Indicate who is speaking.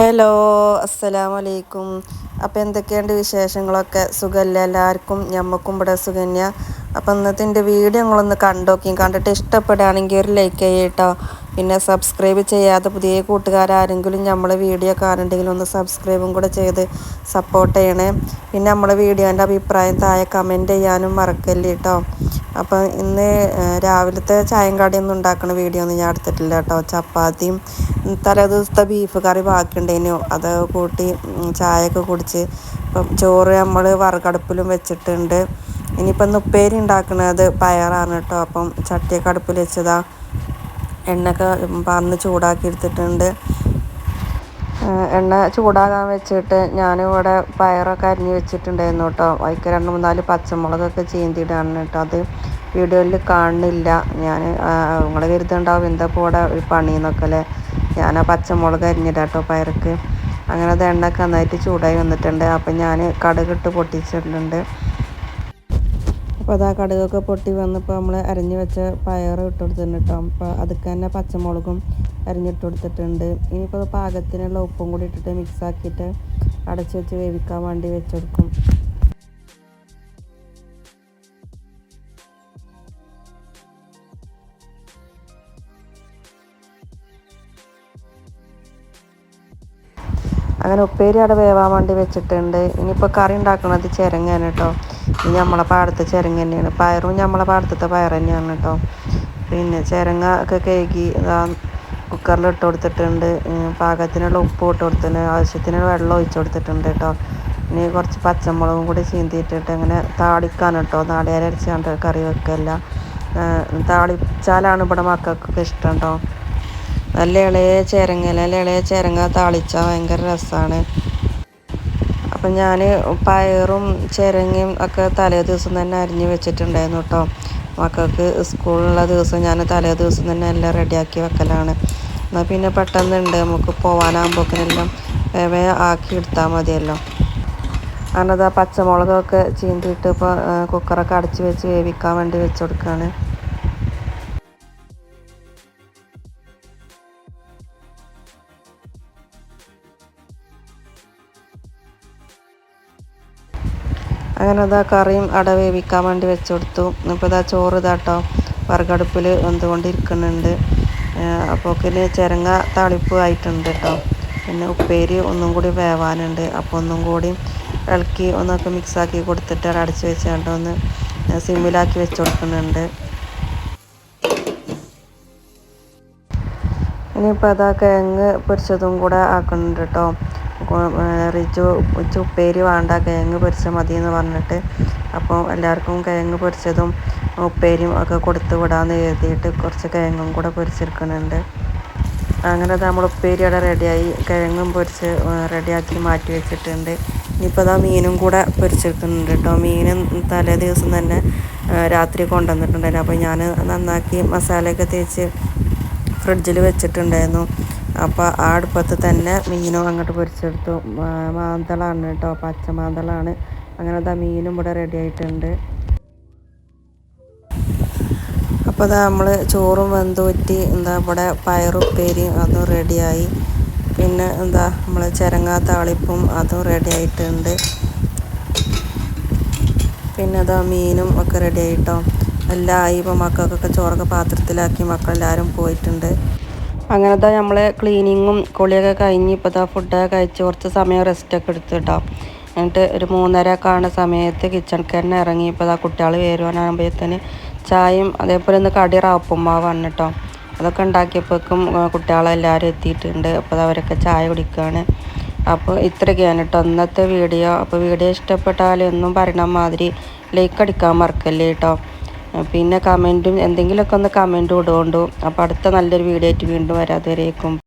Speaker 1: Hello അസ്സലാമു അലൈക്കും അപ്പോൾ എന്തൊക്കെയുണ്ട് വിശേഷങ്ങളൊക്കെ? സുഖമല്ല എല്ലാവർക്കും? ഞമ്മക്കും ഇവിടെ സുഖന്യ അപ്പോൾ ഇന്നത്തെ എന്റെ വീഡിയോ നിങ്ങളൊന്ന് കണ്ടോക്കി കണ്ടിട്ട് ഇഷ്ടപ്പെടുകയാണെങ്കിൽ ഒരു ലൈക്ക് ചെയ്യട്ടോ പിന്നെ സബ്സ്ക്രൈബ് ചെയ്യാത്ത പുതിയ കൂട്ടുകാരാരെങ്കിലും നമ്മളെ വീഡിയോ കാണുന്നുണ്ടെങ്കിൽ ഒന്ന് സബ്സ്ക്രൈബും കൂടെ ചെയ്ത് സപ്പോർട്ട് ചെയ്യണേ. പിന്നെ നമ്മളെ വീഡിയോന്റെ അഭിപ്രായം താഴെ കമന്റ് ചെയ്യാനും മറക്കല്ലേ കേട്ടോ അപ്പം ഇന്ന് രാവിലത്തെ ചായം കടിയൊന്നും ഉണ്ടാക്കുന്ന വീഡിയോ ഒന്നും ഞാൻ എടുത്തിട്ടില്ല കേട്ടോ ചപ്പാത്തിയും തലേ ദിവസത്തെ ബീഫ് കറി ബാക്കിയുണ്ടേനു. അത് കൂട്ടി ചായയൊക്കെ കുടിച്ച് ഇപ്പം ചോറ് നമ്മൾ വറുകടുപ്പിലും വെച്ചിട്ടുണ്ട്. ഇനിയിപ്പം ഉപ്പേരി ഉണ്ടാക്കുന്നത് പയറാണ് കേട്ടോ അപ്പം ചട്ടിയൊക്കെ അടുപ്പിൽ വെച്ചതാ. എണ്ണയൊക്കെ പറന്ന് ചൂടാക്കി എടുത്തിട്ടുണ്ട് എണ്ണ ചൂടാകാൻ വെച്ചിട്ട് ഞാനിവിടെ പയറൊക്കെ അരിഞ്ഞ് വെച്ചിട്ടുണ്ടായിരുന്നു കേട്ടോ. അതിക്ക് രണ്ട് മൂന്നാൽ പച്ചമുളകൊക്കെ ചീന്തിയിടാണ് കേട്ടോ. അത് വീഡിയോയിൽ കാണുന്നില്ല. ഞാൻ നിങ്ങൾ കരുതുണ്ടാവും എന്താ ഇവിടെ ഒരു പണിയെന്നൊക്കെ അല്ലേ? ഞാൻ ആ പച്ചമുളക് അരിഞ്ഞിടാം കേട്ടോ പയർക്ക്. അങ്ങനെ അത് എണ്ണയൊക്കെ നന്നായിട്ട് ചൂടായി വന്നിട്ടുണ്ട്. അപ്പം ഞാൻ കടുകിട്ട് പൊട്ടിച്ചിട്ടുണ്ട്. അപ്പോൾ കടുകൊക്കെ പൊട്ടി വന്നപ്പോൾ നമ്മൾ അരിഞ്ഞു വെച്ച പയർ ഇട്ട് കൊടുത്തിട്ടുണ്ട് കേട്ടോ അപ്പോൾ അതൊക്കെ തന്നെ പച്ചമുളകും അരിഞ്ഞിട്ട് കൊടുത്തിട്ടുണ്ട്. ഇനിയിപ്പോൾ പാകത്തിനുള്ള ഉപ്പും കൂടി ഇട്ടിട്ട് മിക്സ് ആക്കിയിട്ട് അടച്ചു വെച്ച് വേവിക്കാൻ വേണ്ടി വെച്ചെടുക്കും അങ്ങനെ ഉപ്പേരി അവിടെ വേവാൻ വേണ്ടി വെച്ചിട്ടുണ്ട്. ഇനിയിപ്പോൾ കറി ഉണ്ടാക്കുന്നത് ചിരങ്ങയാണ് കേട്ടോ ഇത് നമ്മളെ പാടത്തെ ചിരങ്ങ തന്നെയാണ്. പയറും നമ്മളെ പാടത്തെ പയർ തന്നെയാണ് കേട്ടോ. പിന്നെ ചിരങ്ങ ഒക്കെ കഴുകി കുക്കറിൽ ഇട്ട് കൊടുത്തിട്ടുണ്ട്. പാകത്തിനുള്ള ഉപ്പ് ഇട്ട് കൊടുത്തിട്ടുണ്ട്. ആവശ്യത്തിന് വെള്ളം ഒഴിച്ചു കൊടുത്തിട്ടുണ്ട് കേട്ടോ. ഇനി കുറച്ച് പച്ചമുളകും കൂടി ചീന്തിയിട്ടിട്ട് അങ്ങനെ താളിക്കാൻ കേട്ടോ. നാളികേരം അരച്ചാണ്ട് കറി വെക്കല്ല. താളിച്ചാലാണ് ഇവിടെ മക്കൾക്കൊക്കെ ഇഷ്ടം കേട്ടോ. നല്ല ഇളയ ചിരങ്ങ നല്ല ഇളയ ചിരങ്ങ താളിച്ചാൽ ഭയങ്കര രസമാണ് അപ്പം ഞാൻ പയറും ചിരങ്ങയും ഒക്കെ തലേ ദിവസം തന്നെ അരിഞ്ഞ് വെച്ചിട്ടുണ്ടായിരുന്നു കേട്ടോ മക്കൾക്ക് സ്കൂളിലുള്ള ദിവസം ഞാൻ തലേ ദിവസം തന്നെ എല്ലാം റെഡിയാക്കി വെക്കലാണ്. എന്നാൽ പിന്നെ പെട്ടെന്നുണ്ട്. നമുക്ക് പോകാനാകുമ്പോക്കിനെല്ലാം വേവ ആക്കി എടുത്താൽ മതിയല്ലോ. ആ പച്ചമുളകൊക്കെ ചീന്തിയിട്ട് ഇപ്പോൾ കുക്കറൊക്കെ അടച്ച് വെച്ച് വേവിക്കാൻ വേണ്ടി വെച്ച് കൊടുക്കുകയാണ് അങ്ങനെ അതാ കറിയും അട വേവിക്കാൻ വേണ്ടി വെച്ച് കൊടുത്തു. ഇപ്പോൾ ഇതാ ചോറ് ഇതാട്ടോ വറുകടുപ്പിൽ വന്നുകൊണ്ടിരിക്കുന്നുണ്ട് അപ്പോൾ പിന്നെ ചിരങ്ങ താളിപ്പ് ആയിട്ടുണ്ട് കേട്ടോ പിന്നെ ഉപ്പേരി ഒന്നും കൂടി വേവാനുണ്ട്. അപ്പോൾ ഒന്നും കൂടി ഇളക്കി ഒന്നൊക്കെ മിക്സാക്കി കൊടുത്തിട്ട് അടച്ച് വെച്ചാണ്ട് ഒന്ന് സിമ്മിലാക്കി വെച്ച് കൊടുക്കുന്നുണ്ട്. ഇനിയിപ്പോൾ അതാ കിഴങ്ങ് പൊരിച്ചതും കൂടെ ആക്കുന്നുണ്ട് കേട്ടോ റിച്ചു ഉപ്പേരി വേണ്ട കിഴങ്ങ് മതി എന്ന് പറഞ്ഞിട്ട് അപ്പോൾ എല്ലാവർക്കും കിഴങ്ങ് പൊരിച്ചതും ഉപ്പേരിയും ഒക്കെ കൊടുത്ത് വിടാമെന്ന് കരുതിയിട്ട് കുറച്ച് കിഴങ്ങും കൂടെ പൊരിച്ചെടുക്കുന്നുണ്ട്. അങ്ങനെ നമ്മൾ ഉപ്പേരി അവിടെ റെഡിയായി. കിഴങ്ങും പൊരിച്ച് റെഡിയാക്കി മാറ്റി വെച്ചിട്ടുണ്ട്. ഇനിയിപ്പോൾ അതാ മീനും കൂടെ പൊരിച്ചെടുക്കുന്നുണ്ട് കേട്ടോ. മീനും തലേ ദിവസം തന്നെ രാത്രി കൊണ്ടുവന്നിട്ടുണ്ടായിരുന്നു. അപ്പോൾ ഞാൻ നന്നാക്കി മസാലയൊക്കെ തേച്ച് ഫ്രിഡ്ജിൽ വെച്ചിട്ടുണ്ടായിരുന്നു. അപ്പോൾ ആ അടുപ്പത്ത് തന്നെ മീനും അങ്ങോട്ട് പൊരിച്ചെടുത്തു. മാന്തളാണ് കേട്ടോ പച്ച മാന്തളാണ്. അങ്ങനെ അതാ മീനും ഇവിടെ റെഡി ആയിട്ടുണ്ട്. അപ്പോൾ അതാ നമ്മൾ ചോറും വെന്തൂറ്റി എന്താ ഇവിടെ പയറുപ്പേരിയും അതും റെഡിയായി പിന്നെ എന്താ നമ്മൾ ചിരങ്ങാ താളിപ്പും അതും റെഡി ആയിട്ടുണ്ട്. പിന്നെ അതാ മീനും ഒക്കെ റെഡി ആയിട്ടോ എല്ലാം ഇപ്പോൾ മക്കൾക്കൊക്കെ ചോറൊക്കെ പാത്രത്തിലാക്കി മക്കളെല്ലാവരും പോയിട്ടുണ്ട്. അങ്ങനത്തെ നമ്മളെ ക്ലീനിങ്ങും കുളിയൊക്കെ കഴിഞ്ഞ് ഇപ്പോൾ ഇതാ ഫുഡൊക്കെ കഴിച്ച് കുറച്ച് സമയം റെസ്റ്റൊക്കെ എടുത്തു കേട്ടോ എന്നിട്ട് ഒരു മൂന്നര കാണുന്ന സമയത്ത് കിച്ചൺ തന്നെ ഇറങ്ങി ഇപ്പോൾ ഇതാ കുട്ടികൾ വരുവാനാകുമ്പോഴത്തേന് ചായയും അതേപോലെ ഒന്ന് കടി റാപ്പുമാവാണ് കേട്ടോ അതൊക്കെ ഉണ്ടാക്കിയപ്പോഴേക്കും കുട്ടികളെല്ലാവരും എത്തിയിട്ടുണ്ട്. അപ്പോൾ അവരൊക്കെ ചായ കുടിക്കുകയാണ് അപ്പോൾ ഇത്രയൊക്കെയാണ് കേട്ടോ ഇന്നത്തെ വീഡിയോ. അപ്പോൾ വീഡിയോ ഇഷ്ടപ്പെട്ടാൽ എന്നും പറയണ മാതിരി ലൈക്ക് അടിക്കാൻ മറക്കല്ലേ കേട്ടോ പിന്നെ കമന്റും എന്തെങ്കിലുമൊക്കെ ഒന്ന് കമന്റ് ഇടുകൊണ്ടു. അപ്പോൾ അടുത്ത നല്ലൊരു വീഡിയോ ആയിട്ട് വീണ്ടും വരാം. വരേക്കും